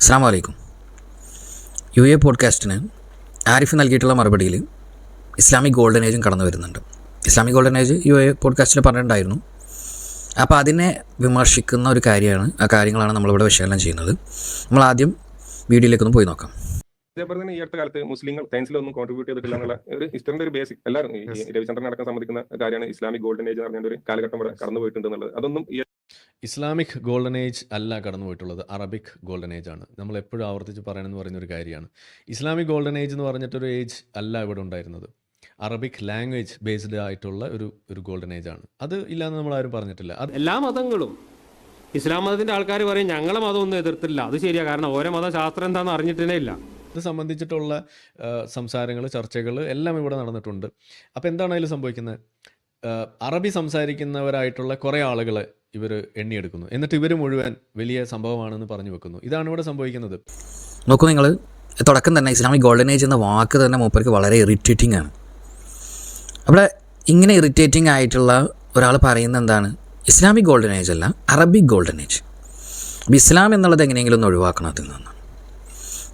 അസ്സാം വലൈക്കും U A പോഡ്കാസ്റ്റിന് Arif നൽകിയിട്ടുള്ള മറുപടിയിൽ ഇസ്ലാമിക് ഗോൾഡൻ ഏജും കടന്നു വരുന്നുണ്ട്. Islamic golden age U A പോഡ്കാസ്റ്റിൽ പറഞ്ഞിട്ടുണ്ടായിരുന്നു. അപ്പോൾ അതിനെ വിമർശിക്കുന്ന ഒരു കാര്യമാണ് ആ കാര്യങ്ങളാണ് നമ്മളിവിടെ വിശകലനം ചെയ്യുന്നത്. നമ്മൾ ആദ്യം വീഡിയോയിലേക്കൊന്ന് പോയി നോക്കാം. അതേപോലെ തന്നെ ഈ അടുത്ത കാലത്ത് മുസ്ലിങ്ങൾ സയൻസിലൊന്നും കോൺട്രിബ്യൂട്ട് ചെയ്തിട്ടില്ല എന്നുള്ള ഒരു ഹിസ്റ്ററിന്റെ ഒരു ബേസിക് എല്ലാവരും ഈ രവിചന്ദ്രൻ അടക്കം സമ്മതിക്കുന്ന കാര്യമാണ് ഇസ്ലാമിക് ഗോൾഡൻ ഏജ് എന്ന് പറഞ്ഞ ഒരു കാലഘട്ടം ഇവിടെ കടന്നു പോയിട്ടുണ്ട് എന്നുള്ളത്. അതൊന്നും ഈ ഇസ്ലാമിക് ഗോൾഡൻ ഏജ് അല്ല കടന്നു പോയിട്ടുള്ളത്. അറബിക് ഗോൾഡൻ ഏജ് ആണ്. നമ്മൾ എപ്പോഴും ആവർത്തിച്ച് പറയണമെന്ന് പറയുന്ന ഒരു കാര്യമാണ്. ഇസ്ലാമിക് ഗോൾഡൻ ഏജ് എന്ന് പറഞ്ഞിട്ടൊരു ഏജ് അല്ല ഇവിടെ ഉണ്ടായിരുന്നത്. അറബിക് ലാംഗ്വേജ് ബേസ്ഡ് ആയിട്ടുള്ള ഒരു ഒരു ഗോൾഡൻ ഏജ് ആണ്. അത് ഇല്ലാന്ന് നമ്മൾ ആരും പറഞ്ഞിട്ടില്ല. അത് എല്ലാ മതങ്ങളും ഇസ്ലാം മതത്തിന്റെ ആൾക്കാർ പറയും ഞങ്ങളെ മതം ഒന്നും എതിർത്തില്ല. അത് ശരിയാ. കാരണം ഓരോ മതശാസ്ത്രം എന്താണെന്ന് അറിഞ്ഞിട്ടേ ഇല്ല. ഇത് സംബന്ധിച്ചിട്ടുള്ള സംസാരങ്ങൾ ചർച്ചകൾ എല്ലാം ഇവിടെ നടന്നിട്ടുണ്ട്. അപ്പോൾ എന്താണ് അതിൽ സംഭവിക്കുന്നത് അറബി സംസാരിക്കുന്നവരായിട്ടുള്ള കുറേ ആളുകളെ ഇവർ എണ്ണിയെടുക്കുന്നു. എന്നിട്ട് ഇവർ മുഴുവൻ വലിയ സംഭവമാണെന്ന് പറഞ്ഞു വെക്കുന്നു. ഇതാണ് ഇവിടെ സംഭവിക്കുന്നത്. നോക്കൂ നിങ്ങൾ തുടക്കം തന്നെ ഇസ്ലാമിക് ഗോൾഡൻ ഏജ് എന്ന വാക്ക് തന്നെ മൂപ്പർക്ക് വളരെ ഇറിറ്റേറ്റിംഗ് ആണ്. അവിടെ ഇങ്ങനെ ഇറിറ്റേറ്റിംഗ് ആയിട്ടുള്ള ഒരാൾ പറയുന്ന എന്താണ്? ഇസ്ലാമിക് ഗോൾഡൻ ഏജ് അല്ല അറബിക് ഗോൾഡൻ ഏജ്. അപ്പോൾ ഇസ്ലാം എന്നുള്ളത് എങ്ങനെയെങ്കിലും ഒന്ന് ഒഴിവാക്കണം അതിൽ നിന്ന്.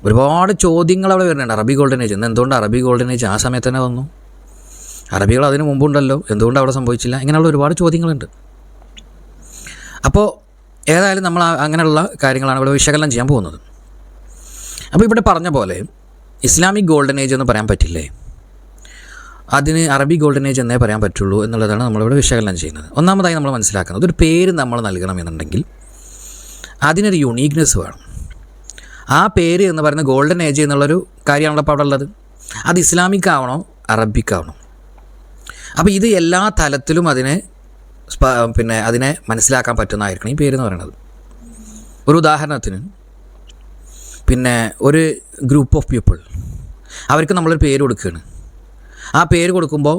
ഒരുപാട് ചോദ്യങ്ങൾ അവിടെ വരുന്നുണ്ട്. അറബി ഗോൾഡൻ ഏജ് എന്തുകൊണ്ട് അറബി ഗോൾഡൻ ഏജ് ആ സമയത്ത് തന്നെ വന്നു? അറബികൾ അതിന് മുമ്പുണ്ടല്ലോ. എന്തുകൊണ്ട് അവിടെ സംഭവിച്ചില്ല? ഇങ്ങനെയുള്ള ഒരുപാട് ചോദ്യങ്ങളുണ്ട്. അപ്പോൾ ഏതായാലും നമ്മൾ അങ്ങനെയുള്ള കാര്യങ്ങളാണ് ഇവിടെ വിശകലനം ചെയ്യാൻ പോകുന്നത്. അപ്പോൾ ഇവിടെ പറഞ്ഞ പോലെ ഇസ്ലാമിക് ഗോൾഡൻ ഏജ് എന്ന് പറയാൻ പറ്റില്ലേ? അതിന് അറബി ഗോൾഡൻ ഏജ് എന്നേ പറയാൻ പറ്റുള്ളൂ എന്നുള്ളതാണ് നമ്മളിവിടെ വിശകലനം ചെയ്യുന്നത്. ഒന്നാമതായി നമ്മൾ മനസ്സിലാക്കുന്നത് ഒരു പേര് നമ്മൾ നൽകണം നൽകണമെന്നുണ്ടെങ്കിൽ അതിനൊരു യുണീക്നെസ് വേണം. ആ പേര് എന്ന് പറയുന്നത് ഗോൾഡൻ ഏജ് എന്നുള്ളൊരു കാര്യമാണല്ലോ അപ്പോൾ അവിടെ ഉള്ളത്. അത് ഇസ്ലാമിക് ആവണോ അറബിക് ആവണോ അപ്പോൾ ഇത് എല്ലാ തലത്തിലും അതിനെ പിന്നെ അതിനെ മനസ്സിലാക്കാൻ പറ്റുന്നതായിരിക്കണം ഈ പേര് എന്ന് പറയുന്നത്. ഒരു ഉദാഹരണത്തിന് പിന്നെ ഒരു ഗ്രൂപ്പ് ഓഫ് പീപ്പിൾ അവർക്ക് നമ്മളൊരു പേര് കൊടുക്കുകയാണ്. ആ പേര് കൊടുക്കുമ്പോൾ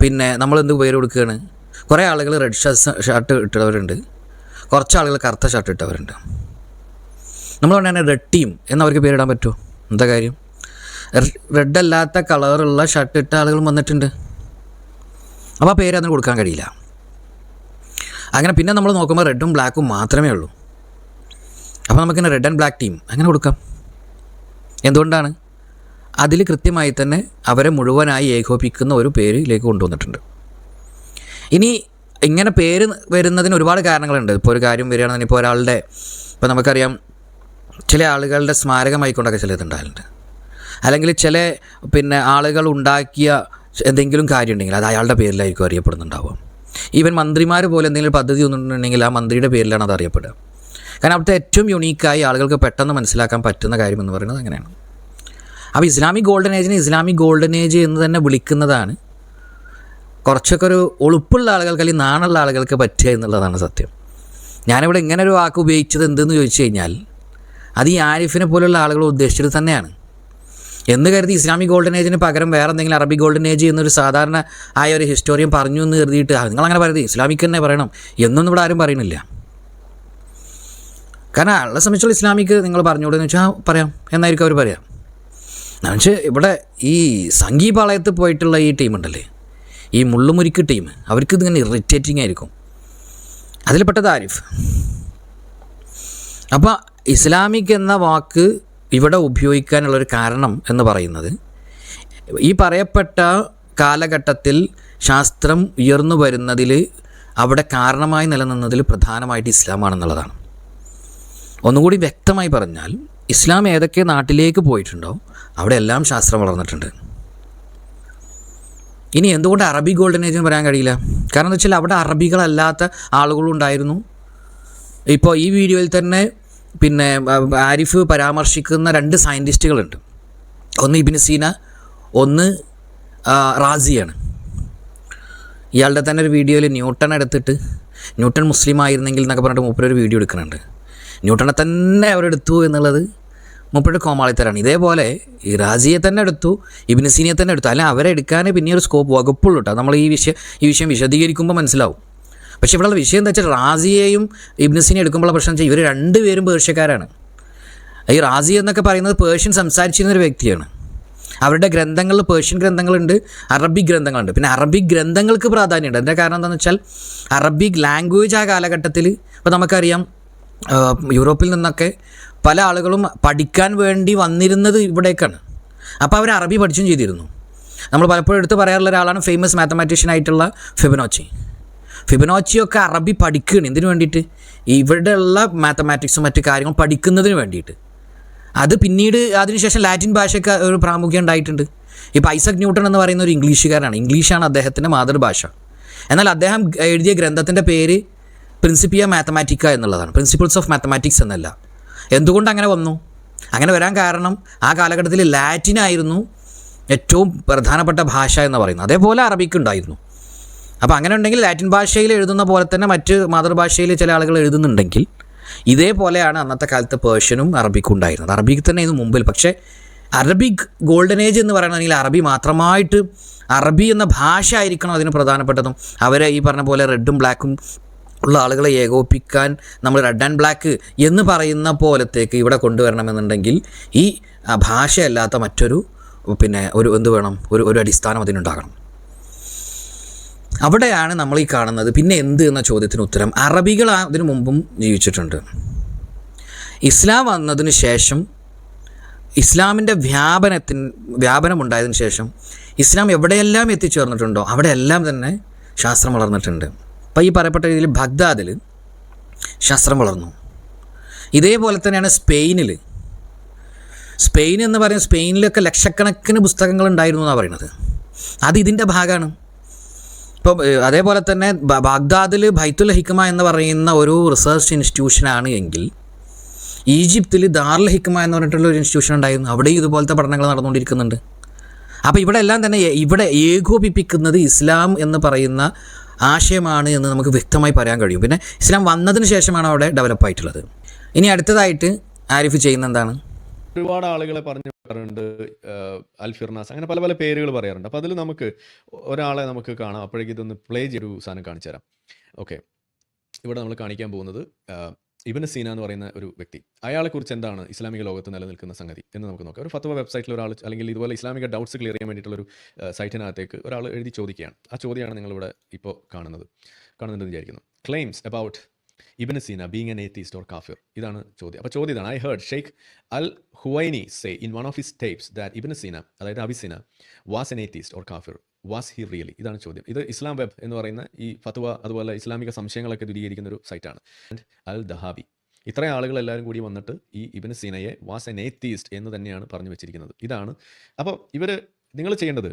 പിന്നെ നമ്മൾ എന്ത് പേര് കൊടുക്കുകയാണ്? കുറേ ആളുകൾ റെഡ് ഷർട്ട് ഷർട്ട് ഇട്ടവരുണ്ട്. കുറച്ച് ആളുകൾ കറുത്ത ഷർട്ട് ഇട്ടവരുണ്ട്. നമ്മൾ പറഞ്ഞാൽ റെഡ് ടീം എന്നവർക്ക് പേരിടാൻ പറ്റുമോ എന്താ കാര്യം? റെഡ് അല്ലാത്ത കളറുള്ള ഷർട്ട് ഇട്ട ആളുകൾ വന്നിട്ടുണ്ട്. അപ്പോൾ ആ പേര് അതിന് കൊടുക്കാൻ കഴിയില്ല. അങ്ങനെ പിന്നെ നമ്മൾ നോക്കുമ്പോൾ റെഡും ബ്ലാക്കും മാത്രമേ ഉള്ളൂ. അപ്പോൾ നമുക്കിങ്ങനെ റെഡ് ആൻഡ് ബ്ലാക്ക് ടീം അങ്ങനെ കൊടുക്കാം? എന്തുകൊണ്ടാണ്? അതിൽ കൃത്യമായി തന്നെ അവരെ മുഴുവനായി ഏകോപിക്കുന്ന ഒരു പേരിലേക്ക് കൊണ്ടുവന്നിട്ടുണ്ട്. ഇനി ഇങ്ങനെ പേര് വരുന്നതിന് ഒരുപാട് കാരണങ്ങളുണ്ട്. ഇപ്പോൾ ഒരു കാര്യം വരികയാണെന്ന് ഇപ്പോൾ ഒരാളുടെ ഇപ്പോൾ നമുക്കറിയാം ചില ആളുകളുടെ സ്മാരകമായിക്കൊണ്ടൊക്കെ ചിലത് ഉണ്ടാകലുണ്ട്. അല്ലെങ്കിൽ ചില പിന്നെ ആളുകൾ ഉണ്ടാക്കിയ എന്തെങ്കിലും കാര്യമുണ്ടെങ്കിൽ അത് അയാളുടെ പേരിലായിരിക്കും അറിയപ്പെടുന്നുണ്ടാവുക. ഈവൻ മന്ത്രിമാർ പോലെ എന്തെങ്കിലും പദ്ധതി ഒന്നുണ്ടെങ്കിൽ ആ മന്ത്രിയുടെ പേരിലാണ് അത് അറിയപ്പെടുക. കാരണം അവിടുത്തെ ഏറ്റവും യുണീക്കായി ആളുകൾക്ക് പെട്ടെന്ന് മനസ്സിലാക്കാൻ പറ്റുന്ന കാര്യം എന്ന് പറയുന്നത് അങ്ങനെയാണ്. അപ്പോൾ ഇസ്ലാമിക് ഗോൾഡൻ ഏജിനെ ഇസ്ലാമിക് ഗോൾഡൻ ഏജ് എന്ന് തന്നെ വിളിക്കുന്നതാണ് കുറച്ചൊക്കെ ഒരു ഒളുപ്പുള്ള ആളുകൾക്ക് അല്ലെങ്കിൽ നാണുള്ള ആളുകൾക്ക് പറ്റുക എന്നുള്ളതാണ് സത്യം. ഞാനിവിടെ ഇങ്ങനെ ഒരു വാക്ക് ഉപയോഗിച്ചത് എന്തെന്ന് ചോദിച്ചു കഴിഞ്ഞാൽ അത് ഈ ആരിഫിനെ പോലുള്ള ആളുകൾ ഉദ്ദേശിച്ചത് തന്നെയാണ്. എന്ന് കരുതി ഇസ്ലാമിക് ഗോൾഡൻ ഏജിന് പകരം വേറെ എന്തെങ്കിലും അറബി ഗോൾഡൻ ഏജ് എന്നൊരു സാധാരണ ആയ ഒരു ഹിസ്റ്റോറിയൻ പറഞ്ഞു എന്ന് കരുതിയിട്ട് നിങ്ങൾ നിങ്ങളങ്ങനെ പറയുന്നത് ഇസ്ലാമിക് തന്നെ പറയണം എന്നൊന്നും ഇവിടെ ആരും പറയുന്നില്ല. കാരണം ആളെ സംബന്ധിച്ചുള്ള ഇസ്ലാമിക് നിങ്ങൾ പറഞ്ഞുകൂടെന്ന് വെച്ചാൽ പറയാം എന്നായിരിക്കും അവർ പറയാം. എന്നുവെച്ചാൽ ഇവിടെ ഈ സംഗീപാളയത്ത് പോയിട്ടുള്ള ഈ ടീമുണ്ടല്ലേ ഈ മുള്ളുമുരിക്ക് ടീം അവർക്ക് ഇതിങ്ങനെ ഇറിറ്റേറ്റിംഗ് ആയിരിക്കും. അതിൽപ്പെട്ടത് ആരിഫ്. അപ്പോൾ ഇസ്ലാമിക് എന്ന വാക്ക് ഇവിടെ ഉപയോഗിക്കാനുള്ളൊരു കാരണം എന്ന് പറയുന്നത് ഈ പറയപ്പെട്ട കാലഘട്ടത്തിൽ ശാസ്ത്രം ഉയർന്നു വരുന്നതിൽ അവിടെ കാരണമായി നിലനിന്നതിൽ പ്രധാനമായിട്ട് ഇസ്ലാമാണെന്നുള്ളതാണ്. ഒന്നുകൂടി വ്യക്തമായി പറഞ്ഞാൽ ഇസ്ലാം ഏതൊക്കെ നാട്ടിലേക്ക് പോയിട്ടുണ്ടോ അവിടെ എല്ലാം ശാസ്ത്രം വളർന്നിട്ടുണ്ട്. ഇനി എന്തുകൊണ്ട് അറബി ഗോൾഡൻ ഏജ് എന്ന് പറയാൻ കഴിയില്ല? കാരണം എന്താ വെച്ചാൽ അവിടെ അറബികളല്ലാത്ത ആളുകളുണ്ടായിരുന്നു. ഇപ്പോൾ ഈ വീഡിയോയിൽ തന്നെ പിന്നെ ആരിഫ് പരാമർശിക്കുന്ന രണ്ട് സയന്റിസ്റ്റുകളുണ്ട് ഒന്ന് ഇബിന് സീന ഒന്ന് റാസിയാണ്. ഇയാളുടെ തന്നെ ഒരു വീഡിയോയിൽ ന്യൂട്ടൺ എടുത്തിട്ട് ന്യൂട്ടൺ മുസ്ലിം ആയിരുന്നെങ്കിൽ എന്നൊക്കെ പറഞ്ഞിട്ട് ഒരു വീഡിയോ എടുക്കുന്നുണ്ട്. ന്യൂട്ടനെ തന്നെ അവരെടുത്തു എന്നുള്ളത് മൂപ്പരുടെ കോമാളിത്തരാണ്. ഇതേപോലെ ഈ റാസിയെ തന്നെ എടുത്തു ഇബിന് സീനിയെ തന്നെ എടുത്തു. അല്ല അവരെ പിന്നെ ഒരു സ്കോപ്പ് വകുപ്പുള്ളൂ കേട്ടോ നമ്മൾ ഈ വിഷയം ഈ വിഷയം വിശദീകരിക്കുമ്പോൾ മനസ്സിലാവും. പക്ഷേ ഇവിടെയുള്ള വിഷയം എന്താ വെച്ചാൽ റാസിയെയും ഇബ്നസിനെ എടുക്കുമ്പോഴുള്ള പ്രശ്നം വെച്ചാൽ ഇവർ രണ്ടുപേരും പേർഷ്യക്കാരാണ്. ഈ റാസി എന്നൊക്കെ പറയുന്നത് പേർഷ്യൻ സംസാരിച്ചിരുന്ന ഒരു വ്യക്തിയാണ്. അവരുടെ ഗ്രന്ഥങ്ങളിൽ പേർഷ്യൻ ഗ്രന്ഥങ്ങളുണ്ട് അറബിക് ഗ്രന്ഥങ്ങളുണ്ട്. പിന്നെ അറബിക് ഗ്രന്ഥങ്ങൾക്ക് പ്രാധാന്യമുണ്ട്. അതിന്റെ കാരണം എന്താണെന്ന് വെച്ചാൽ അറബിക് ലാംഗ്വേജ് ആ കാലഘട്ടത്തിൽ ഇപ്പോൾ നമുക്കറിയാം യൂറോപ്പിൽ നിന്നൊക്കെ പല ആളുകളും പഠിക്കാൻ വേണ്ടി വന്നിരുന്നത് ഇവിടേക്കാണ്. അപ്പോൾ അവർ അറബി പഠിച്ചും ചെയ്തിരുന്നു. നമ്മൾ പലപ്പോഴും എടുത്ത് പറയാറുള്ള ഒരാളാണ് ഫേമസ് മാത്തമാറ്റീഷ്യൻ ആയിട്ടുള്ള ഫിബനോച്ചി ഫിബനോച്ചിയൊക്കെ അറബി പഠിക്കുകയാണ് എന്തിനു വേണ്ടിയിട്ട്? ഇവിടെയുള്ള മാത്തമാറ്റിക്സും മറ്റു കാര്യങ്ങളും പഠിക്കുന്നതിന് വേണ്ടിയിട്ട്. അത് പിന്നീട് അതിനുശേഷം ലാറ്റിൻ ഭാഷയ്ക്ക് ഒരു പ്രാമുഖ്യം ഉണ്ടായിട്ടുണ്ട്. ഇപ്പോൾ ഐസക് ന്യൂട്ടൺ എന്ന് പറയുന്ന ഒരു ഇംഗ്ലീഷുകാരനാണ്. ഇംഗ്ലീഷാണ് അദ്ദേഹത്തിന്റെ മാതൃഭാഷ. എന്നാൽ അദ്ദേഹം എഴുതിയ ഗ്രന്ഥത്തിന്റെ പേര് പ്രിൻസിപ്പിയ മാത്തമാറ്റിക്ക എന്നുള്ളതാണ്. പ്രിൻസിപ്പിൾസ് ഓഫ് മാത്തമാറ്റിക്സ് എന്നല്ല. എന്തുകൊണ്ട് അങ്ങനെ വന്നു? അങ്ങനെ വരാൻ കാരണം ആ കാലഘട്ടത്തിൽ ലാറ്റിനായിരുന്നു ഏറ്റവും പ്രധാനപ്പെട്ട ഭാഷ എന്ന് പറയുന്നത്. അതേപോലെ അറബിക്ക് ഉണ്ടായിരുന്നു. അപ്പോൾ അങ്ങനെ ഉണ്ടെങ്കിൽ ലാറ്റിൻ ഭാഷയിൽ എഴുതുന്ന പോലെ തന്നെ മറ്റ് മാതൃഭാഷയിൽ ചില ആളുകൾ എഴുതുന്നുണ്ടെങ്കിൽ ഇതേപോലെയാണ് അന്നത്തെ കാലത്ത് പേർഷ്യനും അറബിക്കും ഉണ്ടായിരുന്നത്. അറബിക്ക് തന്നെ ഇത് മുമ്പിൽ. പക്ഷേ അറബിക് ഗോൾഡൻ ഏജ് എന്ന് പറയണമെങ്കിൽ അറബി മാത്രമായിട്ട് അറബി എന്ന ഭാഷ ആയിരിക്കണം അതിന് പ്രധാനപ്പെട്ടതും. അവരെ ഈ പറഞ്ഞ പോലെ റെഡും ബ്ലാക്കും ഉള്ള ആളുകളെ ഏകോപിക്കാൻ നമ്മൾ റെഡ് ആൻഡ് ബ്ലാക്ക് എന്ന് പറയുന്ന പോലത്തേക്ക് ഇവിടെ കൊണ്ടുവരണമെന്നുണ്ടെങ്കിൽ ഈ ഭാഷയല്ലാത്ത മറ്റൊരു പിന്നെ ഒരു എന്ത് വേണം? ഒരു ഒരു അടിസ്ഥാനം അതിനുണ്ടാകണം. അവിടെയാണ് നമ്മൾ ഈ കാണുന്നത്. പിന്നെ എന്ത് എന്ന ചോദ്യത്തിന് ഉത്തരം അറബികൾ അതിനു മുമ്പും ജീവിച്ചിട്ടുണ്ട്. ഇസ്ലാം വന്നതിന് ശേഷം ഇസ്ലാമിന്റെ വ്യാപനത്തിന് വ്യാപനമുണ്ടായതിനു ശേഷം ഇസ്ലാം എവിടെയെല്ലാം എത്തിച്ചേർന്നിട്ടുണ്ടോ അവിടെയെല്ലാം തന്നെ ശാസ്ത്രം വളർന്നിട്ടുണ്ട്. അപ്പോൾ ഈ പറയപ്പെട്ട രീതിയിൽ ബഗ്ദാദിൽ ശാസ്ത്രം വളർന്നു. ഇതേപോലെ തന്നെയാണ് സ്പെയിനിൽ. സ്പെയിൻ എന്ന് പറയുന്നത് സ്പെയിനിലൊക്കെ ലക്ഷക്കണക്കിന് പുസ്തകങ്ങൾ ഉണ്ടായിരുന്നു എന്നാണ് പറയുന്നത്. അത് ഇതിന്റെ ഭാഗമാണ്. ഇപ്പം അതേപോലെ തന്നെ ബാഗ്ദാദിൽ ബൈത്തുൽ ഹിക്മ എന്ന് പറയുന്ന ഒരു റിസർച്ച് ഇൻസ്റ്റിറ്റ്യൂഷനാണ് എങ്കിൽ ഈജിപ്തിൽ ദാർൽ ഹിക്മ എന്ന് പറഞ്ഞിട്ടുള്ള ഒരു ഇൻസ്റ്റിറ്റ്യൂഷൻ ഉണ്ടായിരുന്നു. അവിടെയും ഇതുപോലത്തെ പഠനങ്ങൾ നടന്നുകൊണ്ടിരിക്കുന്നുണ്ട്. അപ്പോൾ ഇവിടെ എല്ലാം തന്നെ ഇവിടെ ഏകോപിപ്പിക്കുന്നത് ഇസ്ലാം എന്ന് പറയുന്ന ആശയമാണ് എന്ന് നമുക്ക് വ്യക്തമായി പറയാൻ കഴിയും. പിന്നെ ഇസ്ലാം വന്നതിന് ശേഷമാണ് അവിടെ ഡെവലപ്പായിട്ടുള്ളത് ഇനി അടുത്തതായിട്ട് ആരിഫ് ചെയ്യുന്ന എന്താണ്? ഒരുപാട് ആളുകളെ പറഞ്ഞു പറയാറുണ്ട് അൽഫിർനാസ്. അങ്ങനെ പല പല പേരുകൾ പറയാറുണ്ട്. അപ്പോൾ അതിൽ നമുക്ക് ഒരാളെ നമുക്ക് കാണാം. അപ്പോഴേക്കും ഇതൊന്ന് പ്ലേ ചെയ്തൊരു സാധനം കാണിച്ചു തരാം. ഓക്കെ ഇവിടെ നമ്മൾ കാണിക്കാൻ പോകുന്നത് ഇബിന് സീന എന്ന് പറയുന്ന ഒരു വ്യക്തി. അയാളെക്കുറിച്ച് എന്താണ് ഇസ്ലാമിക ലോകത്ത് നിലനിൽക്കുന്ന സംഗതി എന്ന് നമുക്ക് നോക്കാം. ഒരു ഫത്വ വെബ്സൈറ്റിൽ ഒരാൾ അല്ലെങ്കിൽ ഇതുപോലെ ഇസ്ലാമിക ഡൗട്ട്സ് ക്ലിയർ ചെയ്യാൻ വേണ്ടിയിട്ടുള്ളൊരു സൈറ്റിനകത്തേക്ക് ഒരാൾ എഴുതി ചോദിക്കുകയാണ്. ആ ചോദ്യമാണ് നിങ്ങളിവിടെ ഇപ്പോൾ കാണുന്നത് കാണുന്നുണ്ടെന്ന് വിചാരിക്കുന്നു. Claims about Ibn Sina being an atheist or കാഫിർ ഇതാണ് ചോദ്യം. അപ്പോൾ ചോദ്യം ഇതാണ് I heard Sheikh Al Huwaini say in one of his tapes that Ibn Sina അതായത് അബിസീന വാസ് എൻ ഏത്തീസ്റ്റ് ഓർ കാഫിർ വാസ് ഹി റിയലി ഇതാണ് ചോദ്യം. ഇത് ഇസ്ലാം വെബ് എന്ന് പറയുന്ന ഈ ഫത്വ അതുപോലെ ഇസ്ലാമിക സംശയങ്ങളൊക്കെ ദുരീകരിക്കുന്ന ഒരു സൈറ്റാണ് ആൻഡ് അൽ ദഹാബി ഇത്രയും ആളുകൾ എല്ലാവരും കൂടി വന്നിട്ട് ഈ ഇബിന് സീനയെ വാസ് എൻ ഏത്തീസ്റ്റ് എന്ന് തന്നെയാണ് പറഞ്ഞു വെച്ചിരിക്കുന്നത്. ഇതാണ്. അപ്പോൾ ഇവർ നിങ്ങൾ ചെയ്യേണ്ടത്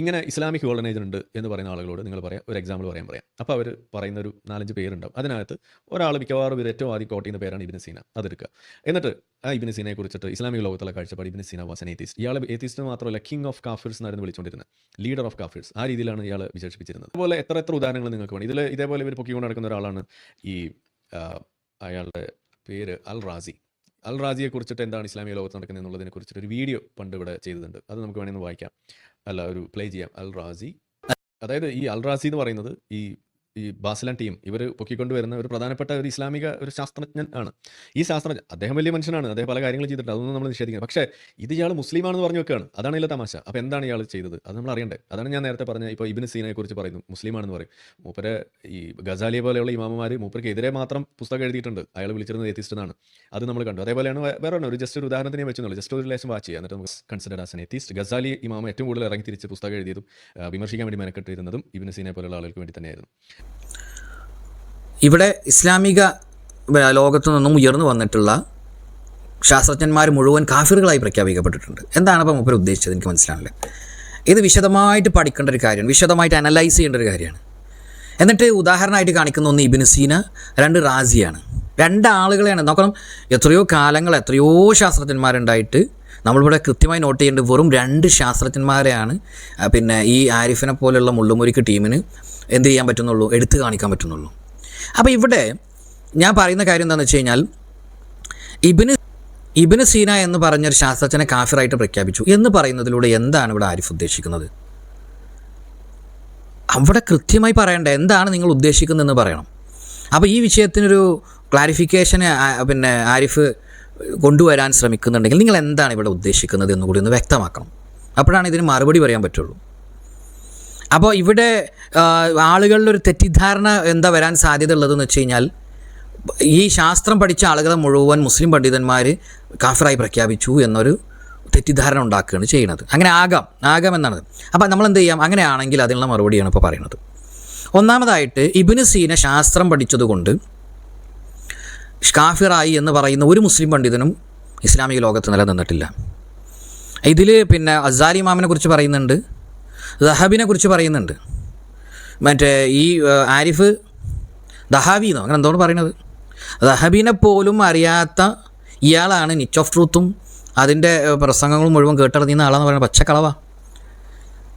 ഇങ്ങനെ ഇസ്ലാമിക് ഗോൾഡൻ ഏജ് ഉണ്ട് എന്ന് പറയുന്ന ആളുകളോട് നിങ്ങൾ പറയാം ഒരു എക്സാമ്പിൾ പറയാൻ പറയാം. അപ്പോൾ അവർ പറയുന്ന ഒരു നാലഞ്ച് പേരുണ്ടാവും. അതിനകത്ത് ഒരാൾ മിക്കവാറും ഇത് ഏറ്റവും ആദ്യം കോട്ട് ചെയ്യുന്ന പേരാണ് ഇബിന് സീന. അതെടുക്കുക. എന്നിട്ട് ആ ഇബിന് സീനയെ കുറിച്ചിട്ട് ഇസ്ലാമിക ലോകത്തുള്ള കാഴ്ചപ്പാട് ഇബിന് സീന വാസ് ഏത്തീസ്റ്റ് ഇയാൾ ഏത്തീസ്റ്റ് മാത്രമല്ല കിങ് ഓഫ് കാഫിർസ് എന്നായിരുന്നു വിളിച്ചുകൊണ്ടിരുന്നത്. ലീഡർ ഓഫ് കാഫിർസ് ആ രീതിയിലാണ് ഇയാൾ വിശേഷിപ്പിച്ചിരുന്നത്. അതുപോലെ എത്ര എത്ര ഉദാഹരണങ്ങൾ നിങ്ങൾക്ക് വേണം. ഇതിൽ ഇതേപോലെ ഇവർ പൊക്കിക്കൊണ്ട് നടക്കുന്ന ഒരാളാണ് ഈ അയാളുടെ പേര് അൽ റാസി അൽ റാസിയെ കുറിച്ചിട്ട് എന്താണ് ഇസ്ലാമിക ലോകത്ത് നടക്കുന്നത് എന്നുള്ളതിനെ കുറിച്ചിട്ട് ഒരു വീഡിയോ പണ്ട് ഇവിടെ ചെയ്തിട്ടുണ്ട്. അത് നമുക്ക് വേണമെങ്കിൽ ഒന്ന് വായിക്കാം. അല്ല ഒരു പ്ലേ ചെയ്യാം. Al Razi. അതായത് ഈ അൽ റാസി എന്ന് പറയുന്നത് ഈ ഈ ബാസിലൻ ടീം ഇവർ പൊക്കിക്കൊണ്ടുവരുന്ന ഒരു പ്രധാനപ്പെട്ട ഒരു ഇസ്ലാമിക ഒരു ശാസ്ത്രജ്ഞൻ ആണ്. ഈ ശാസ്ത്രജ്ഞൻ അദ്ദേഹം വലിയ മനുഷ്യനാണ്. അദ്ദേഹം പല കാര്യങ്ങളും ചെയ്തിട്ടുണ്ട്. അതൊന്നും നമ്മൾ നിഷേധിക്കുന്നത് പക്ഷേ ഇത് ഇയാൾ മുസ്ലിമാണെന്ന് പറഞ്ഞു വെക്കുകയാണ്. അതാണ് ഇതിലെ തമാശ. അപ്പോൾ എന്താണ് ഇയാൾ ചെയ്തത്? അത് നമ്മൾ അറിയണ്ടേ. അതാണ് ഞാൻ നേരത്തെ പറഞ്ഞ ഇപ്പോൾ ഇബിന് സീനയെക്കുറിച്ച് പറയുന്നു. മുസ്ലിമാണെന്ന് പറയും. മൂപ്പരെ ഈ ഗസാലിയെ പോലെയുള്ള ഇമാമമാർ മൂപ്പർക്കെതിരെ മാത്രം പുസ്തകം എഴുതിയിട്ടുണ്ട്. അയാൾ വിളിച്ചിരുന്നത് എത്തിസ്റ്റ് എന്നാണ്. അത് നമ്മൾ കണ്ടു. അതേപോലെയാണ് വേറെ ഒരു ജസ്റ്റ് ഒരു ഉദാഹരണത്തിന് ഞാൻ വെച്ചെന്നുള്ളൂ. ജസ്റ്റ് ഒരു ലേശം വാച്ച് ചെയ്യുക. എന്നിട്ട് നമുക്ക് കൺസിഡർ ആസ് എത്തിസ്റ്റ് ഗസാലി ഇമാമ ഏറ്റവും കൂടുതൽ ഇറങ്ങി തിരിച്ച് പുസ്തകം എഴുതിയതും വിമർശിക്കാൻ വേണ്ടി മെനക്കെട്ടിരുന്നതും ഇബിന് സീനെ പോലെയുള്ള ആളുകൾക്ക് വേണ്ടി തന്നെയായിരുന്നു. ഇവിടെ ഇസ്ലാമിക ലോകത്തു നിന്നും ഉയർന്നു വന്നിട്ടുള്ള ശാസ്ത്രജ്ഞന്മാർ മുഴുവൻ കാഫിറുകളായി പ്രഖ്യാപിക്കപ്പെട്ടിട്ടുണ്ട്. എന്താണ് അപ്പോൾ മുപ്പർ ഉദ്ദേശിച്ചത്? എനിക്ക് മനസ്സിലാവില്ല ഇത് വിശദമായിട്ട് പഠിക്കേണ്ട ഒരു കാര്യമാണ്. വിശദമായിട്ട് അനലൈസ് ചെയ്യേണ്ട ഒരു കാര്യമാണ്. എന്നിട്ട് ഉദാഹരണമായിട്ട് കാണിക്കുന്ന ഒന്ന് ഇബിന് സീന രണ്ട് റാസിയാണ്. രണ്ടാളുകളെയാണ് നോക്കണം എത്രയോ കാലങ്ങൾ എത്രയോ ശാസ്ത്രജ്ഞന്മാരുണ്ടായിട്ട് നമ്മളിവിടെ കൃത്യമായി നോട്ട് ചെയ്യേണ്ടത് വെറും രണ്ട് ശാസ്ത്രജ്ഞന്മാരെയാണ്. പിന്നെ ഈ ആരിഫിനെ പോലെയുള്ള മുള്ളുമുരിക്ക് ടീമിന് എന്ത് ചെയ്യാൻ പറ്റുന്നുള്ളൂ? എടുത്തു കാണിക്കാൻ പറ്റുന്നുള്ളൂ. അപ്പോൾ ഇവിടെ ഞാൻ പറയുന്ന കാര്യം എന്താണെന്ന് വെച്ച് കഴിഞ്ഞാൽ ഇബിന് ഇബിന് സീന എന്ന് പറഞ്ഞൊരു ശാസ്ത്രജ്ഞനെ കാഫിറായിട്ട് പ്രഖ്യാപിച്ചു എന്ന് പറയുന്നതിലൂടെ എന്താണ് ഇവിടെ ആരിഫ് ഉദ്ദേശിക്കുന്നത്? അവിടെ കൃത്യമായി പറയണ്ടേ എന്താണ് നിങ്ങൾ ഉദ്ദേശിക്കുന്നതെന്ന് പറയണം. അപ്പോൾ ഈ വിഷയത്തിനൊരു ക്ലാരിഫിക്കേഷന് പിന്നെ ആരിഫ് കൊണ്ടുവരാൻ ശ്രമിക്കുന്നുണ്ടെങ്കിൽ നിങ്ങൾ എന്താണ് ഇവിടെ ഉദ്ദേശിക്കുന്നത് എന്നുകൂടി ഒന്ന് വ്യക്തമാക്കണം. അപ്പോഴാണ് ഇതിന് മറുപടി പറയാൻ പറ്റുള്ളൂ. അപ്പോൾ ഇവിടെ ആളുകളിലൊരു തെറ്റിദ്ധാരണ എന്താ വരാൻ സാധ്യത ഉള്ളതെന്ന് വെച്ച് കഴിഞ്ഞാൽ ഈ ശാസ്ത്രം പഠിച്ച ആളുകളെ മുഴുവൻ മുസ്ലിം പണ്ഡിതന്മാർ കാഫറായി പ്രഖ്യാപിച്ചു എന്നൊരു തെറ്റിദ്ധാരണ ഉണ്ടാക്കുകയാണ് ചെയ്യുന്നത് അങ്ങനെ ആകാം ആകാം എന്നാണ്. അപ്പോൾ നമ്മൾ എന്ത് ചെയ്യാം? അങ്ങനെയാണെങ്കിൽ അതിനുള്ള മറുപടിയാണ് ഇപ്പോൾ പറയുന്നത്. ഒന്നാമതായിട്ട് ഇബിന് സീന ശാസ്ത്രം പഠിച്ചതുകൊണ്ട് കാഫിറായി എന്ന് പറയുന്ന ഒരു മുസ്ലിം പണ്ഡിതനും ഇസ്ലാമിക ലോകത്ത് നിലനിന്നിട്ടില്ല. ഇതിൽ പിന്നെ അസാലി ഇമാമിനെ കുറിച്ച് പറയുന്നുണ്ട്. ദഹബിനെ കുറിച്ച് പറയുന്നുണ്ട്. മറ്റേ ഈ ആരിഫ് ദഹാബി എന്നോ അങ്ങനെ എന്തോന്ന് പറയുന്നത് ദഹബിനെ പോലും അറിയാത്ത ഇയാളാണ് നിച്ച് ഓഫ് ട്രൂത്തും അതിന്റെ പ്രസംഗങ്ങളും മുഴുവൻ കേട്ടറിഞ്ഞ ആളാന്ന് പറയുന്നത് പച്ചക്കളവാ.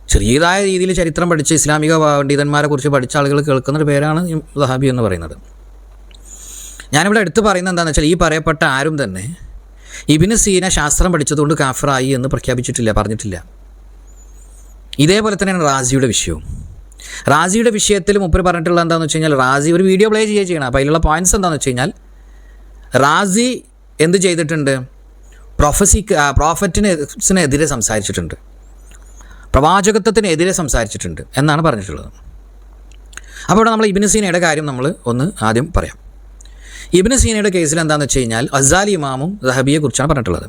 ചെറിയതായ രീതിയിൽ ചരിത്രം പഠിച്ച ഇസ്ലാമിക പണ്ഡിതന്മാരെ കുറിച്ച് പഠിച്ച ആളുകൾ കേൾക്കുന്ന ഒരു പേരാണ് ദഹാബി എന്ന് പറയുന്നത്. ഞാനിവിടെ എടുത്തു പറയുന്നത് എന്താണെന്ന് വെച്ചാൽ ഈ പറയപ്പെട്ട ആരും തന്നെ ഇബിന് സീന ശാസ്ത്രം പഠിച്ചതുകൊണ്ട് കാഫറായി എന്ന് പ്രഖ്യാപിച്ചിട്ടില്ല പറഞ്ഞിട്ടില്ല. ഇതേപോലെ തന്നെയാണ് റാസിയുടെ വിഷയവും. റാസിയുടെ വിഷയത്തിൽ മുപ്പര് പറഞ്ഞിട്ടുള്ള എന്താണെന്ന് വെച്ച് കഴിഞ്ഞാൽ റാസി ഒരു വീഡിയോ പ്ലേ ചെയ്യുക ചെയ്യണം അപ്പോൾ അതിലുള്ള പോയിന്റ്സ് എന്താണെന്ന് വെച്ച് കഴിഞ്ഞാൽ റാസി എന്ത് ചെയ്തിട്ടുണ്ട്? പ്രൊഫസിക്ക് പ്രോഫറ്റിനെതിരെ സംസാരിച്ചിട്ടുണ്ട്. പ്രവാചകത്വത്തിനെതിരെ സംസാരിച്ചിട്ടുണ്ട് എന്നാണ് പറഞ്ഞിട്ടുള്ളത്. അപ്പോൾ ഇവിടെ നമ്മൾ ഇബിന് സീനയുടെ കാര്യം നമ്മൾ ഒന്ന് ആദ്യം പറയാം. ഇബിന് സീനയുടെ കേസിൽ എന്താണെന്ന് വെച്ച് കഴിഞ്ഞാൽ അസാലി ഇമാമും സഹബിയെ കുറിച്ചാണ് പറഞ്ഞിട്ടുള്ളത്.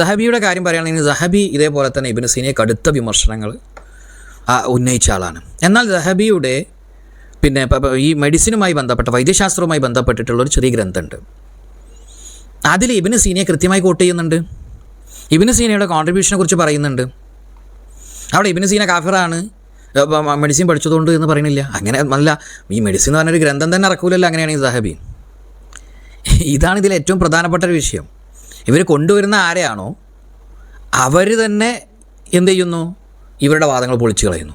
സഹബിയുടെ കാര്യം പറയുകയാണെങ്കിൽ സഹബി ഇതേപോലെ തന്നെ ഇബിന് സീനയെ കടുത്ത വിമർശനങ്ങൾ ഉന്നയിച്ച ആളാണ്. എന്നാൽ സഹബിയുടെ പിന്നെ ഈ മെഡിസിനുമായി ബന്ധപ്പെട്ട വൈദ്യശാസ്ത്രവുമായി ബന്ധപ്പെട്ടിട്ടുള്ള ഒരു ചെറിയ ഗ്രന്ഥമുണ്ട്. അതിൽ ഇബിന് സീനയെ കൃത്യമായി കോട്ട് ചെയ്യുന്നുണ്ട്. ഇബിന് സീനയുടെ കോൺട്രിബ്യൂഷനെ കുറിച്ച് പറയുന്നുണ്ട്. അവിടെ ഇബിന് സീന കാഫിറാണ് മെഡിസിൻ പഠിച്ചതുകൊണ്ട് എന്ന് പറയുന്നില്ല. അങ്ങനെ അല്ല ഈ മെഡിസിൻ എന്ന് പറഞ്ഞൊരു ഗ്രന്ഥം തന്നെ ഇറക്കൂലല്ലോ അങ്ങനെയാണെങ്കിൽ സഹബി. ഇതാണ് ഇതിൽ ഏറ്റവും പ്രധാനപ്പെട്ട ഒരു വിഷയം. ഇവർ കൊണ്ടുവരുന്ന ആരെയാണോ അവർ തന്നെ എന്ത് ചെയ്യുന്നു? ഇവരുടെ വാദങ്ങൾ പൊളിച്ചു കളയുന്നു.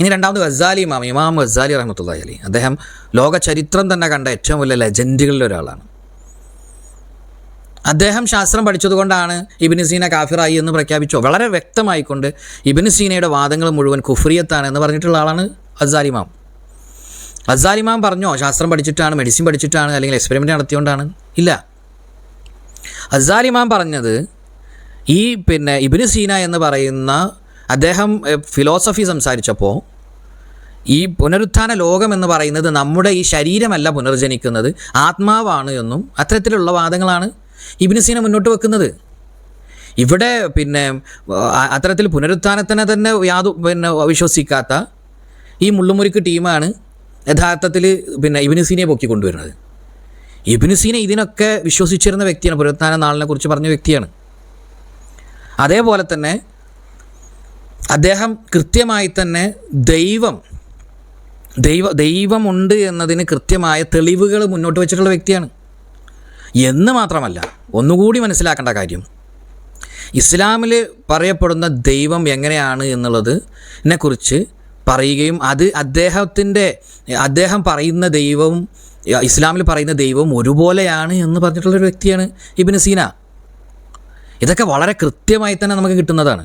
ഇനി രണ്ടാമത് ഗസാലി ഇമാം ഇമാം ഗസാലി റഹ്മത്തുള്ള അലി. അദ്ദേഹം ലോക ചരിത്രം തന്നെ കണ്ട ഏറ്റവും വലിയ ലെജൻഡുകളിൽ ഒരാളാണ്. അദ്ദേഹം ശാസ്ത്രം പഠിച്ചതുകൊണ്ടാണ് ഇബിന് സീന കാഫിറായി എന്ന് പ്രഖ്യാപിച്ചു. വളരെ വ്യക്തമായിക്കൊണ്ട് ഇബിന് സീനയുടെ വാദങ്ങൾ മുഴുവൻ കുഫ്രിയത്താണ് എന്ന് പറഞ്ഞിട്ടുള്ള ആളാണ് അസാലിമാം അസാലിമാം പറഞ്ഞോ? ശാസ്ത്രം പഠിച്ചിട്ടാണ് മെഡിസിൻ പഠിച്ചിട്ടാണ് അല്ലെങ്കിൽ എക്സ്പെരിമെന്റ് നടത്തിയോണ്ടാണ്? ഇല്ല. അസാലിമാം പറഞ്ഞത് ഈ പിന്നെ ഇബിന് സീന എന്ന് പറയുന്ന അദ്ദേഹം ഫിലോസഫി സംസാരിച്ചപ്പോൾ ഈ പുനരുത്ഥാന ലോകം എന്ന് പറയുന്നത് നമ്മുടെ ഈ ശരീരമല്ല പുനർജനിക്കുന്നത്. ആത്മാവാണ് എന്നും അത്തരത്തിലുള്ള വാദങ്ങളാണ് ഇബിന് സീന മുന്നോട്ട് വെക്കുന്നത്. ഇവിടെ പിന്നെ അത്തരത്തിൽ പുനരുത്ഥാനത്തിനെ തന്നെ യാതൊ പിന്നെ വിശ്വസിക്കാത്ത ഈ മുള്ളുമുരുക്ക് ടീമാണ് യഥാർത്ഥത്തിൽ പിന്നെ ഇബിന് സീനയെ പൊക്കി കൊണ്ടുവരുന്നത് ഇബിന് സീന ഇതിനൊക്കെ വിശ്വസിച്ചിരുന്ന വ്യക്തിയാണ് പുനരുത്ഥാന നാളിനെ കുറിച്ച് പറഞ്ഞ വ്യക്തിയാണ്. അതേപോലെ തന്നെ അദ്ദേഹം കൃത്യമായി തന്നെ ദൈവം ദൈവ ദൈവമുണ്ട് എന്നതിന് കൃത്യമായ തെളിവുകൾ മുന്നോട്ട് വെച്ചിട്ടുള്ള വ്യക്തിയാണ്. എന്ന് മാത്രമല്ല ഒന്നുകൂടി മനസ്സിലാക്കേണ്ട കാര്യം ഇസ്ലാമിൽ പറയപ്പെടുന്ന ദൈവം എങ്ങനെയാണ് എന്നുള്ളത് കുറിച്ച് പറയുകയും അത് അദ്ദേഹത്തിന്റെ അദ്ദേഹം പറയുന്ന ദൈവവും ഇസ്ലാമിൽ പറയുന്ന ദൈവം ഒരുപോലെയാണ് എന്ന് പറഞ്ഞിട്ടുള്ളൊരു വ്യക്തിയാണ് ഇബിന് സീന. ഇതൊക്കെ വളരെ കൃത്യമായി തന്നെ നമുക്ക് കിട്ടുന്നതാണ്.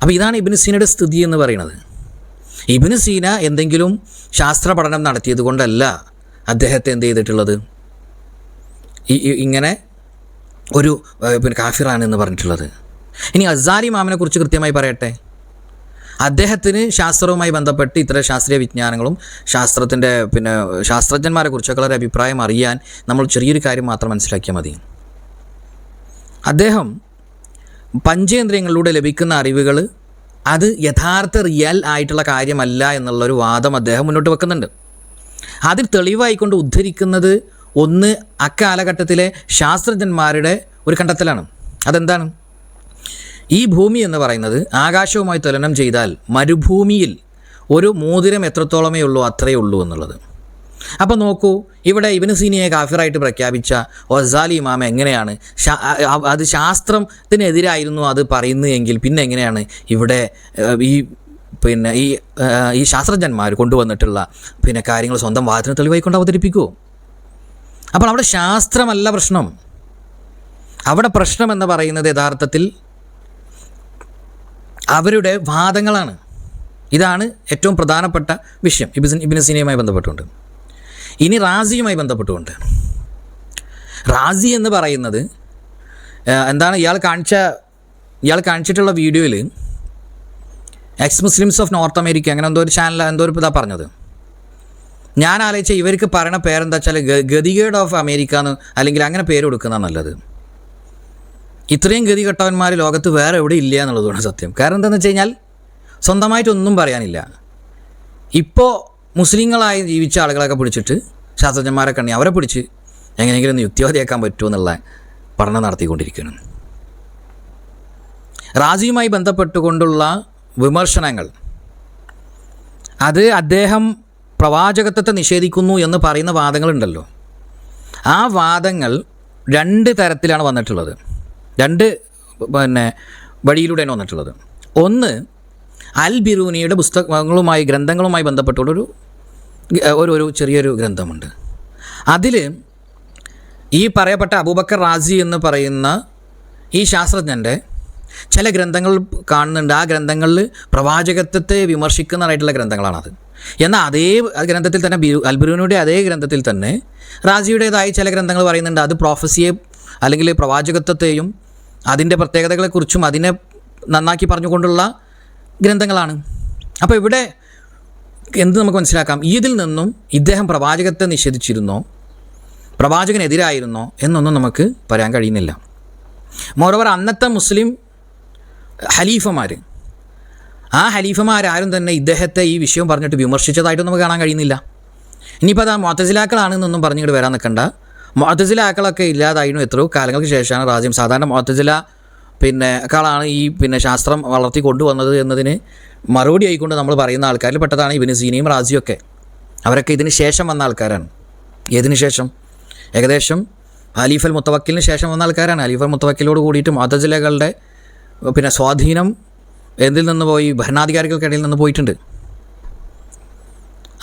അപ്പോൾ ഇതാണ് ഇബിന് സീനയുടെ സ്ഥിതി എന്ന് പറയുന്നത്. ഇബിന് സീന എന്തെങ്കിലും ശാസ്ത്ര പഠനം നടത്തിയത് കൊണ്ടല്ല അദ്ദേഹത്തെ എന്ത് ചെയ്തിട്ടുള്ളത്? ഈ ഇങ്ങനെ ഒരു പിന്നെ കാഫിറാണ് എന്ന് പറഞ്ഞിട്ടുള്ളത്. ഇനി അസാരി മാമിനെ കുറിച്ച് കൃത്യമായി പറയട്ടെ. അദ്ദേഹത്തിന് ശാസ്ത്രവുമായി ബന്ധപ്പെട്ട് ഇത്ര ശാസ്ത്രീയ വിജ്ഞാനങ്ങളും ശാസ്ത്രത്തിന്റെ പിന്നെ ശാസ്ത്രജ്ഞന്മാരെ കുറിച്ചൊക്കെ അഭിപ്രായം അറിയാൻ നമ്മൾ ചെറിയൊരു കാര്യം മാത്രം മനസ്സിലാക്കിയാൽ മതി. അദ്ദേഹം പഞ്ചേന്ദ്രിയങ്ങളിലൂടെ ലഭിക്കുന്ന അറിവുകൾ അത് യഥാർത്ഥ റിയൽ ആയിട്ടുള്ള കാര്യമല്ല എന്നുള്ളൊരു വാദം അദ്ദേഹം മുന്നോട്ട് വെക്കുന്നുണ്ട്. അതിൽ തെളിവായിക്കൊണ്ട് ഉദ്ധരിക്കുന്നത് ഒന്ന് അക്കാലഘട്ടത്തിലെ ശാസ്ത്രജ്ഞന്മാരുടെ ഒരു കണ്ടെത്തലാണ്. അതെന്താണ്? ഈ ഭൂമി എന്ന് പറയുന്നത് ആകാശവുമായി തുലനം ചെയ്താൽ മരുഭൂമിയിൽ ഒരു മോതിരം എത്രത്തോളമേ ഉള്ളൂ അത്രയേ ഉള്ളൂ എന്നുള്ളത്. അപ്പോൾ നോക്കൂ ഇവിടെ ഇബിന് സീനിയെ കാഫിറായിട്ട് പ്രഖ്യാപിച്ച ഒസാലി ഇമാമ എങ്ങനെയാണ് അത് ശാസ്ത്രത്തിനെതിരായിരുന്നു അത് പറയുന്നതെങ്കിൽ പിന്നെ എങ്ങനെയാണ് ഇവിടെ ഈ പിന്നെ ഈ ഈ ശാസ്ത്രജ്ഞന്മാർ കൊണ്ടുവന്നിട്ടുള്ള പിന്നെ കാര്യങ്ങൾ സ്വന്തം വാദത്തിന് തെളിവായിക്കൊണ്ട് അവതരിപ്പിക്കുമോ അപ്പോൾ അവിടെ ശാസ്ത്രമല്ല പ്രശ്നം. അവിടെ പ്രശ്നം എന്ന് പറയുന്നത് യഥാർത്ഥത്തിൽ അവരുടെ വാദങ്ങളാണ്. ഇതാണ് ഏറ്റവും പ്രധാനപ്പെട്ട വിഷയം. ഇബിൻ ഇബിന് സീനയുമായി ബന്ധപ്പെട്ടുകൊണ്ട് ഇനി റാസിയുമായി ബന്ധപ്പെട്ടുകൊണ്ട് റാസി എന്ന് പറയുന്നത് എന്താണ് ഇയാൾ കാണിച്ച ഇയാൾ കാണിച്ചിട്ടുള്ള വീഡിയോയിൽ ex Muslims of North America അങ്ങനെ എന്തോ ഒരു ചാനൽ എന്തോ ഒരു ഇതാ പറഞ്ഞത്. ഞാൻ ആലോചിച്ച ഇവർക്ക് പറയണ പേരെന്താ വെച്ചാൽ ഗതികേഡ് ഓഫ് അമേരിക്ക എന്ന് അല്ലെങ്കിൽ അങ്ങനെ പേര് കൊടുക്കുന്നതാണ് നല്ലത്. ഇത്രയും ഗതി കെട്ടവന്മാർ ലോകത്ത് വേറെ എവിടെ ഇല്ല എന്നുള്ളതാണ് സത്യം. കാരണം എന്താണെന്ന് വെച്ച് കഴിഞ്ഞാൽ സ്വന്തമായിട്ടൊന്നും പറയാനില്ല. ഇപ്പോൾ മുസ്ലിങ്ങളായി ജീവിച്ച ആളുകളൊക്കെ പിടിച്ചിട്ട് ശാസ്ത്രജ്ഞന്മാരെ കണ്ണി അവരെ പിടിച്ച് എങ്ങനെയെങ്കിലും ഒന്ന് യുക്തിവാദിയാക്കാൻ പറ്റുമോ എന്നുള്ള പഠനം നടത്തിക്കൊണ്ടിരിക്കുകയാണ് റാസിയുമായി ബന്ധപ്പെട്ടുകൊണ്ടുള്ള വിമർശനങ്ങൾ. അത് അദ്ദേഹം പ്രവാചകത്വത്തെ നിഷേധിക്കുന്നു എന്ന് പറയുന്ന വാദങ്ങളുണ്ടല്ലോ. ആ വാദങ്ങൾ രണ്ട് തരത്തിലാണ് വന്നിട്ടുള്ളത്. രണ്ട് പിന്നെ വഴിയിലൂടെയാണ് വന്നിട്ടുള്ളത്. ഒന്ന് അൽ ബിറൂനിയുടെ പുസ്തകങ്ങളുമായി ഗ്രന്ഥങ്ങളുമായി ബന്ധപ്പെട്ടുള്ളൊരു ഒരു ഒരു ചെറിയൊരു ഗ്രന്ഥമുണ്ട്. അതിൽ ഈ പറയപ്പെട്ട അബൂബക്കർ റാസി എന്ന് പറയുന്ന ഈ ശാസ്ത്രജ്ഞന്റെ ചില ഗ്രന്ഥങ്ങൾ കാണുന്നുണ്ട്. ആ ഗ്രന്ഥങ്ങളിൽ പ്രവാചകത്വത്തെ വിമർശിക്കുന്നതായിട്ടുള്ള ഗ്രന്ഥങ്ങളാണത്. എന്നാൽ അതേ ഗ്രന്ഥത്തിൽ തന്നെ ബിരു അൽബിറുവിനുടെ അതേ ഗ്രന്ഥത്തിൽ തന്നെ റാസിയുടേതായ ചില ഗ്രന്ഥങ്ങൾ പറയുന്നുണ്ട്. അത് പ്രോഫസിയെ അല്ലെങ്കിൽ പ്രവാചകത്വത്തെയും അതിന്റെ പ്രത്യേകതകളെക്കുറിച്ചും അതിനെ നന്നാക്കി പറഞ്ഞുകൊണ്ടുള്ള ഗ്രന്ഥങ്ങളാണ്. അപ്പോൾ ഇവിടെ എന്ത് നമുക്ക് മനസ്സിലാക്കാം? ഇതിൽ നിന്നും ഇദ്ദേഹം പ്രവാചകത്തെ നിഷേധിച്ചിരുന്നോ? പ്രവാചകനെതിരായിരുന്നോ? എന്നൊന്നും നമുക്ക് പറയാൻ കഴിയുന്നില്ല. മോറോവർ അന്നത്തെ മുസ്ലിം ഹലീഫമാർ ആ ഹലീഫമാരാരും തന്നെ ഇദ്ദേഹത്തെ ഈ വിഷയം പറഞ്ഞിട്ട് വിമർശിച്ചതായിട്ട് നമുക്ക് കാണാൻ കഴിയുന്നില്ല. ഇനിയിപ്പോൾ അത് ആ മൊത്തസിലാക്കളാണെന്നൊന്നും പറഞ്ഞിട്ട് വരാൻ നിൽക്കണ്ട മൊത്തസിലാക്കളൊക്കെ ഇല്ലാതായിരുന്നു എത്രയോ കാലങ്ങൾക്ക് ശേഷമാണ് രാജ്യം സാധാരണ മൊത്തസില പിന്നെ ക്കാളാണ് ഈ പിന്നെ ശാസ്ത്രം വളർത്തി കൊണ്ടുവന്നത് എന്നതിന് മറുപടി ആയിക്കൊണ്ട് നമ്മൾ പറയുന്ന ആൾക്കാരിൽ പെട്ടതാണ് ഇബിന് സീനയും റാജിയൊക്കെ അവരൊക്കെ ഇതിന് ശേഷം വന്ന ആൾക്കാരാണ്. ഏതിന് ശേഷം? ഏകദേശം അലീഫൽ മുത്തവക്കിലിന് ശേഷം വന്ന ആൾക്കാരാണ്. അലീഫൽ മുത്തവക്കിലോട് കൂടിയിട്ട് മതജിലകളുടെ പിന്നെ സ്വാധീനം എന്തിൽ നിന്ന് പോയി? ഭരണാധികാരികൾക്കിടയിൽ നിന്ന് പോയിട്ടുണ്ട്.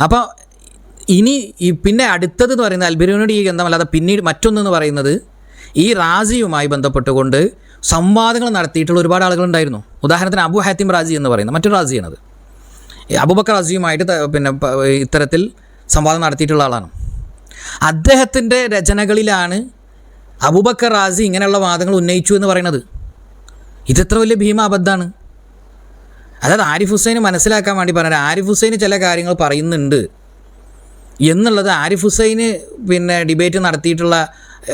അപ്പോൾ ഇനി ഈ പിന്നെ അടുത്തത് എന്ന് പറയുന്നത് അൽബിരിനോട് ഈ ഗന്ധമല്ലാതെ പിന്നീട് മറ്റൊന്നെന്ന് പറയുന്നത് ഈ റാസിയുമായി ബന്ധപ്പെട്ടുകൊണ്ട് സംവാദങ്ങൾ നടത്തിയിട്ടുള്ള ഒരുപാട് ആളുകളുണ്ടായിരുന്നു. ഉദാഹരണത്തിന് അബു ഹാത്തിം റാസി എന്ന് പറയുന്നത് മറ്റൊരു റാസിയാണത്. അബുബക്ക റാസിയുമായിട്ട് പിന്നെ ഇത്തരത്തിൽ സംവാദം നടത്തിയിട്ടുള്ള ആളാണ്. അദ്ദേഹത്തിന്റെ രചനകളിലാണ് അബൂബക്കർ റാസി ഇങ്ങനെയുള്ള വാദങ്ങൾ ഉന്നയിച്ചു എന്ന് പറയുന്നത്. ഇതെത്ര വലിയ ഭീമ അബദ്ധമാണ്. അതായത് ആരിഫ് ഹുസൈന് മനസ്സിലാക്കാൻ വേണ്ടി പറഞ്ഞത് ആരിഫ് ഹുസൈന് ചില കാര്യങ്ങൾ പറയുന്നുണ്ട്. എന്നുള്ളത് ആരിഫ് ഹുസൈന് പിന്നെ ഡിബേറ്റ് നടത്തിയിട്ടുള്ള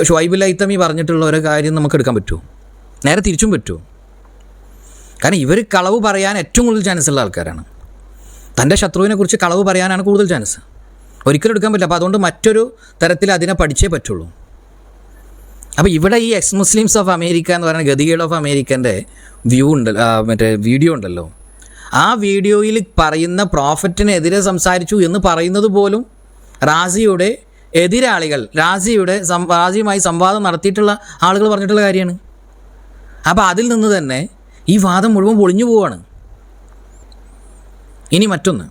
ഷുഹൈബുൽ ഐത്തമി പറഞ്ഞിട്ടുള്ള ഒരു കാര്യം നമുക്ക് എടുക്കാൻ പറ്റുമോ? നേരെ തിരിച്ചും പറ്റുമോ? കാരണം ഇവർ കളവ് പറയാൻ ഏറ്റവും കൂടുതൽ ചാൻസ് ഉള്ള ആൾക്കാരാണ്. തന്റെ ശത്രുവിനെക്കുറിച്ച് കളവ് പറയാനാണ് കൂടുതൽ ചാൻസ് ഒരിക്കലും എടുക്കാൻ പറ്റില്ല. അപ്പോൾ അതുകൊണ്ട് മറ്റൊരു തരത്തിൽ അതിനെ പഠിച്ചേ പറ്റുള്ളൂ. അപ്പോൾ ഇവിടെ ഈ എക്സ് മുസ്ലിംസ് ഓഫ് അമേരിക്ക എന്ന് പറയുന്ന ഗതികൾ ഓഫ് അമേരിക്കന്റെ വ്യൂ ഉണ്ട് ആ, മറ്റേ വീഡിയോ ഉണ്ടല്ലോ. ആ വീഡിയോയിൽ പറയുന്ന പ്രോഫറ്റിനെതിരെ സംസാരിച്ചു എന്ന് പറയുന്നത് പോലും റാസിയുടെ എതിരാളികൾ റാസിയുടെ രാജിയുമായി സംവാദം നടത്തിയിട്ടുള്ള ആളുകൾ പറഞ്ഞിട്ടുള്ള കാര്യമാണ്. അപ്പോൾ അതിൽ നിന്ന് തന്നെ ഈ വാദം മുഴുവൻ പൊളിഞ്ഞു പോവാണ്. ഇനി മറ്റൊന്ന്.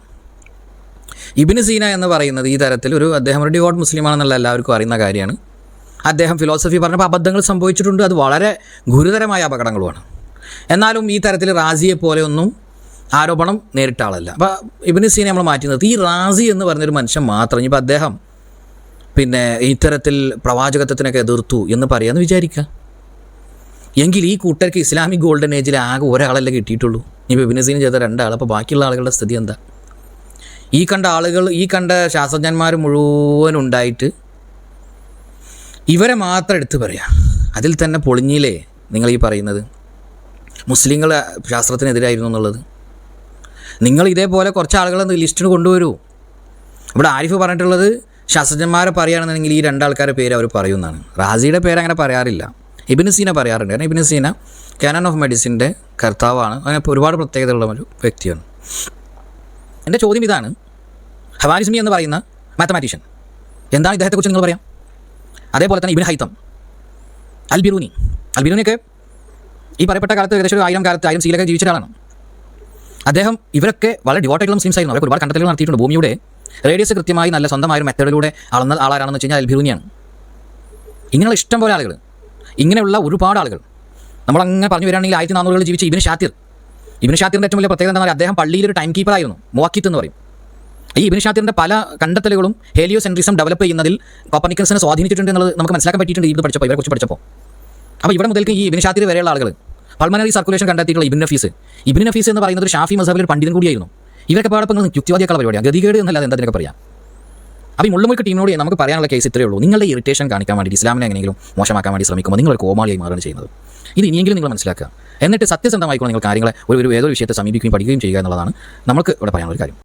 ഇബിന് സീന എന്ന് പറയുന്നത് ഈ തരത്തിൽ ഒരു അദ്ദേഹം ഒരു ഡിവോട്ട് മുസ്ലിമാണെന്നുള്ള എല്ലാവർക്കും അറിയുന്ന കാര്യമാണ്. അദ്ദേഹം ഫിലോസഫി പറഞ്ഞപ്പോൾ അബദ്ധങ്ങൾ സംഭവിച്ചിട്ടുണ്ട്. അത് വളരെ ഗുരുതരമായ അപകടങ്ങളുമാണ്. എന്നാലും ഈ തരത്തിൽ റാസിയെ പോലെയൊന്നും ആരോപണം നേരിട്ട ആളല്ല. അപ്പോൾ ഇബിന് സീനെ നമ്മൾ മാറ്റി നിർത്തി ഈ റാസി എന്ന് പറഞ്ഞൊരു മനുഷ്യൻ മാത്രം ഇനിയിപ്പോൾ അദ്ദേഹം പിന്നെ ഇത്തരത്തിൽ പ്രവാചകത്വത്തിനൊക്കെ എതിർത്തു എന്ന് പറയാമെന്ന് വിചാരിക്കുക എങ്കിൽ ഈ കൂട്ടർക്ക് ഇസ്ലാമിക് ഗോൾഡൻ ഏജിൽ ആകെ ഒരാളല്ലേ കിട്ടിയിട്ടുള്ളൂ. ഇനിയിപ്പോൾ ഇബിന് സീൻ ചെയ്ത രണ്ടാൾ അപ്പോൾ ബാക്കിയുള്ള ആളുകളുടെ സ്ഥിതി എന്താ? ഈ കണ്ട ആളുകൾ ഈ കണ്ട ശാസ്ത്രജ്ഞന്മാർ മുഴുവൻ ഉണ്ടായിട്ട് ഇവരെ മാത്രം എടുത്തു പറയാം. അതിൽ തന്നെ പൊളിഞ്ഞിലേ നിങ്ങൾ ഈ പറയുന്നത്? മുസ്ലിങ്ങൾ ശാസ്ത്രത്തിനെതിരായിരുന്നു എന്നുള്ളത്. നിങ്ങൾ ഇതേപോലെ കുറച്ച് ആളുകളെ ലിസ്റ്റിന് കൊണ്ടുവരൂ. ഇവിടെ ആരിഫ് പറഞ്ഞിട്ടുള്ളത് ശാസ്ത്രജ്ഞന്മാരെ പറയുകയാണെന്നുണ്ടെങ്കിൽ ഈ രണ്ടാൾക്കാരുടെ പേര് അവർ പറയുന്നതാണ് റാസിയുടെ പേര് അങ്ങനെ പറയാറില്ല. ഇബിന് സീന പറയാറുണ്ട്. കാരണം ഇബിന് സീന കാനൺ ഓഫ് മെഡിസിന്റെ കർത്താവാണ്. അങ്ങനെ ഒരുപാട് പ്രത്യേകതയുള്ള ഒരു വ്യക്തിയാണ്. എന്റെ ചോദ്യം ഇതാണ്. ഹവാരിസ്മി എന്ന് പറയുന്ന മാത്തമാറ്റീഷ്യൻ എന്താണ് ഇദ്ദേഹത്തെക്കുറിച്ച് നിങ്ങൾ പറയാം? അതേപോലെ തന്നെ ഇബിൻ ഹൈത്തം. അൽബിറൂനി. അൽബിറൂനിയൊക്കെ ഈ പറയപ്പെട്ട കാലത്ത് ഏകദേശം ഒരു ആയിരം കാലത്ത് ആയിരം സീലൊക്കെ ജീവിച്ച ഒരാളാണ് അദ്ദേഹം ഇവരൊക്കെ വളരെ ഡിവോട്ടായിട്ടുള്ള സീൻസ് ആയിരുന്നു. അവരൊക്കെ ഒരുപാട് കണ്ടെത്തലുകൾ നടത്തിയിട്ടുണ്ട്. ഭൂമിയുടെ റേഡിയസ് കൃത്യമായി നല്ല സ്വന്തമായ ഒരു മെത്തേഡിലൂടെ അളന്ന ആളാരാണെന്ന് വെച്ച് കഴിഞ്ഞാൽ അൽബിറൂനിയാണ് ഇങ്ങനെയുള്ള ഇഷ്ടം പോലെ ആളുകൾ ഇങ്ങനെയുള്ള ഒരുപാട് ആളുകൾ. നമ്മളങ്ങനെ പറഞ്ഞു വരികയാണെങ്കിൽ ആയിരത്തി നാനൂറുകളിൽ ജീവിച്ച ഇബിന് ഷാത്തിർ. ഇബിന് ഷാത്തിറിന്റെ ഏറ്റവും വലിയ പ്രത്യേകത എന്താ പറയുക അദ്ദേഹം പള്ളിയിൽ ഒരു ടൈം കീപ്പർ ആയിരുന്നു മുവാക്കിത്ത് എന്ന് പറയും. ഈ ഇബിന് ഷാത്തിറിന്റെ പല കണ്ടെത്തലുകളും ഹേലിയോ സെൻട്രിസം ഡെവലപ്പ് ചെയ്യുന്നതിൽ കോപ്പനിക്കൻസിനെ സ്വാധീനിച്ചിട്ടുണ്ട് എന്നുള്ളത് നമുക്ക് മനസ്സിലാക്കാൻ പറ്റിയിട്ടുണ്ട്. ഇത് പഠിച്ചപ്പോൾ ഇവരെ കുറിച്ച് പഠിച്ചപ്പോൾ അപ്പോൾ ഇവിടെ മുതൽക്ക് ഈ ഇബിന് ഷാത്തിർ വരെയുള്ള ആളുകൾ പൾമനറി സർക്കുലേഷൻ കണ്ടെത്തിയിട്ടുള്ള ഇബിൻ നഫീസ്. ഇബിൻ നഫീസ് എന്ന് പറയുന്നത് ഒരു ഷാഫി മസബിൽ ഒരു പണ്ഡിതൻ കൂടിയായിരുന്നു. ഇവരൊക്കെ പാടപ്പം യുക്തിവാദിയൊക്കെയുള്ള പരിപാടിയാണ് ഗതികേട് എന്നല്ലാതെ എന്തെങ്കിലും പറയാം? അപ്പോൾ ഈ മുള്ളുമുക്ക് ടീമിനോട് നമുക്ക് പറയാനുള്ള കേസ് ഇത്രയേ ഉള്ളൂ. നിങ്ങളുടെ ഇറിറ്റേഷൻ കാണിക്കാൻ വേണ്ടി ഇസ്ലാമിനെ എങ്ങനെയെങ്കിലും മോശമാക്കാൻ വേണ്ടി ശ്രമിക്കുമ്പോൾ നിങ്ങൾ കോമാളിയായി മാറുകയാണ് ചെയ്യുന്നത്. ഇത് ഇനിയെങ്കിലും നിങ്ങൾ മനസ്സിലാക്കുക. എന്നിട്ട് സത്യസന്ധമായിക്കൊണ്ട് നിങ്ങൾ കാര്യങ്ങളെ ഒരു ഏതൊരു വിഷയത്തെ സമീപിക്കുകയും പഠിക്കുകയും ചെയ്യുക എന്നുള്ളതാണ് നമുക്ക് ഇവിടെ പറയാനുള്ള കാര്യം.